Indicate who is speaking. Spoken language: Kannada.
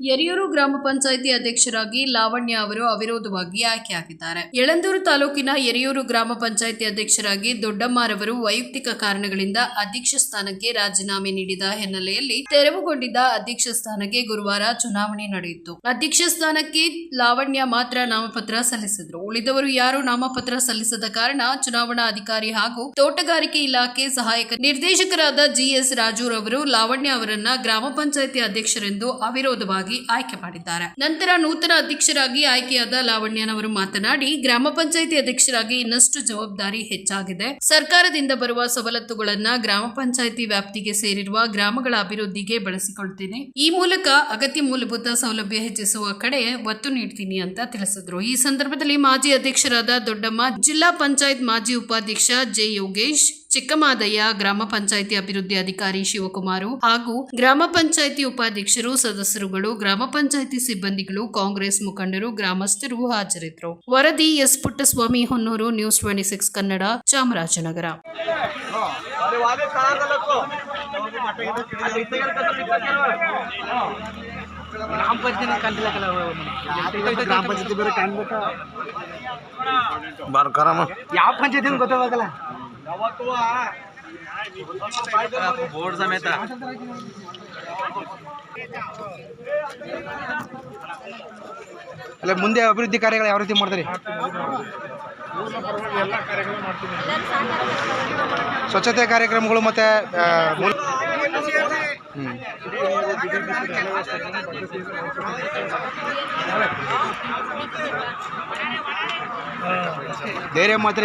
Speaker 1: ಯರಿಯೂರು ಗ್ರಾಮ ಪಂಚಾಯಿತಿ ಅಧ್ಯಕ್ಷರಾಗಿ ಲಾವಣ್ಯ ಅವರು ಅವಿರೋಧವಾಗಿ ಆಯ್ಕೆಯಾಗಿದ್ದಾರೆ ಯಳಂದೂರು ತಾಲೂಕಿನ ಯರಿಯೂರು ಗ್ರಾಮ ಪಂಚಾಯಿತಿ ಅಧ್ಯಕ್ಷರಾಗಿ ದೊಡ್ಡಮ್ಮರವರು ವೈಯಕ್ತಿಕ ಕಾರಣಗಳಿಂದ ಅಧ್ಯಕ್ಷ ಸ್ಥಾನಕ್ಕೆ ರಾಜೀನಾಮೆ ನೀಡಿದ ಹಿನ್ನೆಲೆಯಲ್ಲಿ ತೆರವುಗೊಂಡಿದ್ದ ಅಧ್ಯಕ್ಷ ಸ್ಥಾನಕ್ಕೆ ಗುರುವಾರ ಚುನಾವಣೆ ನಡೆಯಿತು. ಅಧ್ಯಕ್ಷ ಸ್ಥಾನಕ್ಕೆ ಲಾವಣ್ಯ ಮಾತ್ರ ನಾಮಪತ್ರ ಸಲ್ಲಿಸಿದ್ರು. ಉಳಿದವರು ಯಾರು ನಾಮಪತ್ರ ಸಲ್ಲಿಸದ ಕಾರಣ ಚುನಾವಣಾ ಅಧಿಕಾರಿ ಹಾಗೂ ತೋಟಗಾರಿಕೆ ಇಲಾಖೆ ಸಹಾಯಕ ನಿರ್ದೇಶಕರಾದ ಜಿಎಸ್ ರಾಜೂರ್ ಅವರು ಲಾವಣ್ಯ ಅವರನ್ನ ಗ್ರಾಮ ಪಂಚಾಯಿತಿ ಅಧ್ಯಕ್ಷರೆಂದು ಅವಿರೋಧವಾಗಿ ಆಯ್ಕೆ ಮಾಡಿದ್ದಾರೆ. ನಂತರ ನೂತನ ಅಧ್ಯಕ್ಷರಾಗಿ ಆಯ್ಕೆಯಾದ ಲಾವಣ್ಯನವರು ಮಾತನಾಡಿ, ಗ್ರಾಮ ಪಂಚಾಯಿತಿ ಅಧ್ಯಕ್ಷರಾಗಿ ಇನ್ನಷ್ಟು ಜವಾಬ್ದಾರಿ ಹೆಚ್ಚಾಗಿದೆ. ಸರ್ಕಾರದಿಂದ ಬರುವ ಸವಲತ್ತುಗಳನ್ನ ಗ್ರಾಮ ಪಂಚಾಯಿತಿ ವ್ಯಾಪ್ತಿಗೆ ಸೇರಿರುವ ಗ್ರಾಮಗಳ ಅಭಿವೃದ್ಧಿಗೆ ಬಳಸಿಕೊಳ್ತೇನೆ. ಈ ಮೂಲಕ ಅಗತ್ಯ ಮೂಲಭೂತ ಸೌಲಭ್ಯ ಹೆಚ್ಚಿಸುವ ಕಡೆ ಒತ್ತು ನೀಡ್ತೀನಿ ಅಂತ ತಿಳಿಸಿದ್ರು. ಈ ಸಂದರ್ಭದಲ್ಲಿ ಮಾಜಿ ಅಧ್ಯಕ್ಷರಾದ ದೊಡ್ಡಮ್ಮ, ಜಿಲ್ಲಾ ಪಂಚಾಯತ್ ಮಾಜಿ ಉಪಾಧ್ಯಕ್ಷ ಜೆ ಯೋಗೇಶ್ ಚಿಕ್ಕಮಾದಯ್ಯ ಗ್ರಾಮ ಪಂಚಾಯಿತಿ ಅಭಿವೃದ್ಧಿ ಅಧಿಕಾರಿ ಶಿವಕುಮಾರ್ ಹಾಗೂ ಗ್ರಾಮ ಪಂಚಾಯಿತಿ ಉಪಾಧ್ಯಕ್ಷರು ಸದಸ್ಯರುಗಳು ಗ್ರಾಮ ಪಂಚಾಯಿತಿ ಸಿಬ್ಬಂದಿಗಳು ಕಾಂಗ್ರೆಸ್ ಮುಖಂಡರು ಗ್ರಾಮಸ್ಥರು ಹಾಜರಿದ್ದರು. ವರದಿ S Puttaswamy Honnur news twenty six Kannada Chamarajanagar.
Speaker 2: ಯಾವ ಪಂಚಾಯತಿ ಗೊತ್ತಾಗಲ್ಲ.
Speaker 3: ಬೋರ್ಡ್ ಸಮೇತ
Speaker 2: ಅಲ್ಲ ಮುಂದೆ ಅಭಿವೃದ್ಧಿ ಕಾರ್ಯಗಳು ಯಾವ ರೀತಿ ಮಾಡ್ತಾರೆ ಸ್ವಚ್ಛತೆ ಕಾರ್ಯಕ್ರಮಗಳು ಮತ್ತೆ. ಧೈರ್ಯ ಮಾತ್ರ